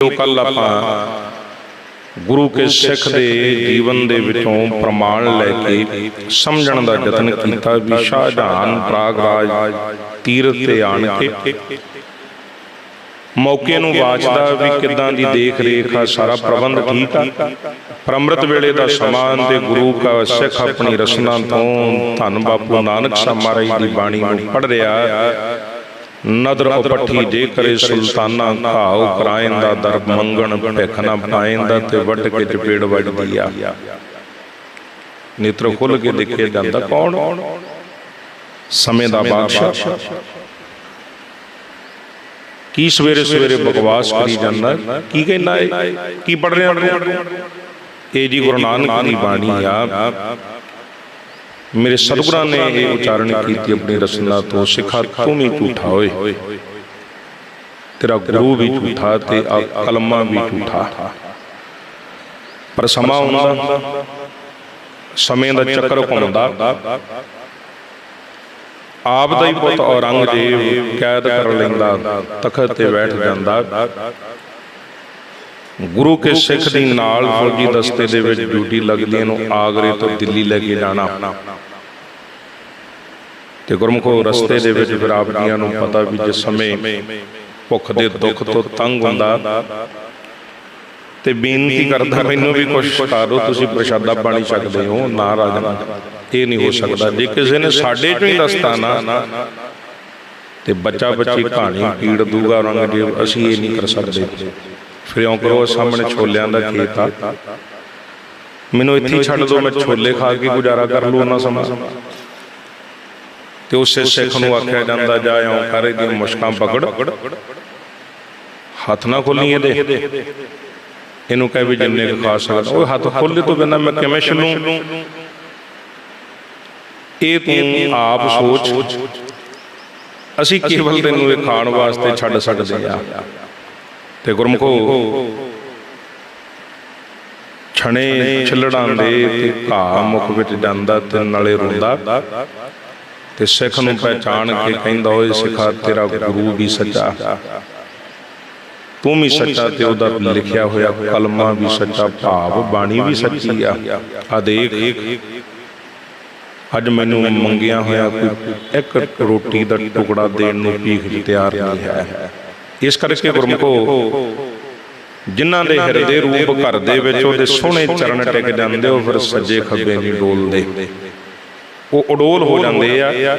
ਜੋ ਕੱਲ ਆਪਾਂ ਗੁਰੂ ਕੇ ਸਿੱਖ ਦੇ ਜੀਵਨ ਦੇ ਵਿੱਚੋਂ ਪ੍ਰਮਾਣ ਲੈ ਕੇ ਸਮਝਣ ਦਾ ਯਤਨ ਕੀਤਾ ਵੀ ਸ਼ਾਹਜਹਾਨ ਪ੍ਰਾਗਰਾਜ ਤੀਰਥ ਤੇ ਆਣ ਕੇ ਮੌਕੇ ਨੂੰ ਵਾਚਦਾ ਵੀ ਕਿੱਦਾਂ ਦੀ ਦੇਖ ਰੇਖ ਆ ਸਾਰਾ ਪ੍ਰਬੰਧ ਠੀਕ ਆ ਪਰ ਅੰਮ੍ਰਿਤ ਵੇਲੇ ਦਾ ਸਮਾਂ ਤੇ ਗੁਰੂ ਕਾ ਸਿੱਖ ਆਪਣੀ ਰਸਨਾ ਤੋਂ ਧੰਨ ਬਾਪੂ ਨਾਨਕ ਸਾਹਿਬ ਮਹਾਰਾਜ ਦੀ ਬਾਣੀ ਨੂੰ ਪੜ ਰਿਹਾ। ਨਦਰ ਉਪੱਠੀ ਜੇ ਕਰੇ ਸੁਲਤਾਨਾ, ਘਾਉ ਕਰਾਇਨ ਦਾ ਦਰ ਮੰਗਣ, ਭਿਖ ਨਾ ਪਾਇਨ ਦਾ ਤੇ ਵੱਢ ਕੇ ਚਪੇੜ ਵੱਜਦੀ ਆ। ਨੇਤਰ ਖੁੱਲ ਕੇ ਦੇਖਿਆ ਜਾਂਦਾ ਕੌਣ? ਸਮੇਂ ਦਾ ਬਾਦਸ਼ਾਹ। ਕੀ ਸਵੇਰੇ ਸਵੇਰੇ ਬਕਵਾਸ ਕਰੀ ਜਾਂਦਾ? ਕੀ ਕਹਿੰਦਾ ਏ? ਕੀ ਪੜ ਰਿਹਾ? ਇਹ ਜੀ ਗੁਰੂ ਨਾਨਕ ਦੀ ਬਾਣੀ ਆ। ਮੇਰੇ ਸਤਿਗੁਰਾਂ ਨੇ ਇਹ ਉਚਾਰਨ ਕੀਤੀ ਆਪਣੀ ਰਸਨਾ ਤੋਂ ਸਿੱਖਾ ਤੂੰ ਵੀ ਝੂਠਾ ਓਏ। ਤੇਰਾ ਗੁਰੂ ਵੀ ਝੂਠਾ ਤੇ ਆ ਕਲਮਾ ਵੀ ਝੂਠਾ। ਪਰ ਸਮਾਂ ਆਉਂਦਾ ਸਮੇਂ ਦਾ ਚੱਕਰ ਘੁੰਮਦਾ। ਆਪ ਦਾ ਹੀ ਪੁੱਤ ਔਰੰਗਜ਼ੇਬ ਕੈਦ ਕਰ ਲੈਂਦਾ ਤਖਤ ਤੇ ਬੈਠ ਜਾਂਦਾ। ਗੁਰੂ ਕੇ ਸਿੱਖ ਦੀ ਨਾਲ ਫੌਜੀ ਦਸਤੇ ਦੇ ਵਿੱਚ ਡਿਊਟੀ ਲੱਗਦੀ ਨੂੰ ਆਗਰੇ ਤੋਂ ਦਿੱਲੀ ਲੈ ਕੇ ਜਾਣਾ। ਤੇ ਗੁਰਮੁਖੋ ਰਸਤੇ ਦੇ ਵਿੱਚ ਫਿਰ ਆਪ ਜੀਆਂ ਨੂੰ ਪਤਾ ਵੀ ਜਿਸ ਸਮੇਂ ਭੁੱਖ ਦੇ ਦੁੱਖ ਤੋਂ ਤੰਗ ਹੁੰਦਾ ਤੇ ਬੇਨਤੀ ਕਰਦਾ ਮੈਨੂੰ ਵੀ ਕੁਝ ਕਰੋ ਤੁਸੀਂ ਪ੍ਰਸ਼ਾਦਾ ਪਾਣੀ ਛਕਦੇ ਹੋ ਨਾ ਰਾਜਨਾ ਇਹ ਨਹੀਂ ਹੋ ਸਕਦਾ। ਜੇ ਕਿਸੇ ਨੇ ਸਾਡੇ ਚੋਂ ਹੀ ਦਸਤਾ ਨਾ ਤੇ ਬੱਚਾ ਬੱਚੀ ਕਹਾਣੀ ਪੀੜ ਦੂਗਾ ਰੰਗ ਜੇ ਅਸੀਂ ਇਹ ਨਹੀਂ ਕਰ ਸਕਦੇ। ਫਿਰ ਇਉਂ ਕਰੋ ਸਾਹਮਣੇ ਛੋਲਿਆਂ ਦਾ ਖੇਤ ਆ। ਮੈਨੂੰ ਇੱਥੇ ਛੱਡ ਦਿਓ ਮੈਂ ਛੋਲੇ ਖਾ ਕੇ ਗੁਜ਼ਾਰਾ ਕਰ ਲੂ ਉਹਨਾਂ ਸਮਾਂ। ਤੇ ਉਸੇ ਸਿੱਖ ਨੂੰ ਆਖਿਆ ਜਾਂਦਾ ਜਾ ਇਉਂ ਕਰ ਇਹਦੀਆਂ ਮੁਸ਼ਕਾਂ ਪਕੜ। ਹੱਥ ਨਾ ਖੋਲੀ ਇਹਦੇ। ਇਹਨੂੰ ਕਹਿ ਵੀ ਜਿੰਨੇ ਖਾ ਸਕਦਾ ਉਹ ਹੱਥ ਖੋਲੇ ਤੋਂ ਬਿਨਾਂ ਮੈਂ ਕਿਵੇਂ ਛੱਲੂ ਇਹ ਤੂੰ ਆਪ ਸੋਚ। ਅਸੀਂ ਕੇਵਲ ਤੈਨੂੰ ਇਹ ਖਾਣ ਵਾਸਤੇ ਛੱਡ ਸਕਦੇ ਆ ਤੇ ਗੁਰਮਖੋ ਛਣੇ ਛਿਲੜਾਂ ਦੇ ਤੇ ਘਾਹ ਮੁਖ ਵਿੱਚ ਜਾਂਦਾ ਤੇ ਨਾਲੇ ਰੋਂਦਾ। ਤੇ ਸਿੱਖ ਨੂੰ ਪਹਿਚਾਣ ਕੇ ਕਹਿੰਦਾ ਓਏ ਸਿੱਖਾ ਤੇਰਾ ਗੁਰੂ ਵੀ ਸੱਚਾ। ਤੂੰ ਵੀ ਸੱਚਾ ਤੇ ਉਹਦਾ ਲਿਖਿਆ ਹੋਇਆ ਕਲਮਾ ਵੀ ਸੱਚਾ ਭਾਵ ਬਾਣੀ ਵੀ ਸੱਚੀ ਆ। ਆ ਦੇਖ। ਅੱਜ ਮੈਨੂੰ ਮੰਗਿਆ ਹੋਇਆ ਕੋਈ ਇੱਕ ਰੋਟੀ ਦਾ ਟੁਕੜਾ ਦੇਣ ਨੂੰ ਭੀਖ ਤਿਆਰ ਨਹੀਂ ਹੈ। ਇਸ ਕਰਕੇ ਗੁਰਮਖੋ ਜਿਨ੍ਹਾਂ ਦੇ ਹਿਰਦੇ ਰੂਪ ਘਰ ਦੇ ਵਿੱਚ ਉਹਦੇ ਸੋਹਣੇ ਚਰਨ ਟਿਕ ਜਾਂਦੇ ਉਹ ਫਿਰ ਸੱਜੇ ਖੱਬੇ ਨਹੀਂ ਡੋਲਦੇ ਉਹ ਉਡੋਲ ਹੋ ਜਾਂਦੇ ਆ।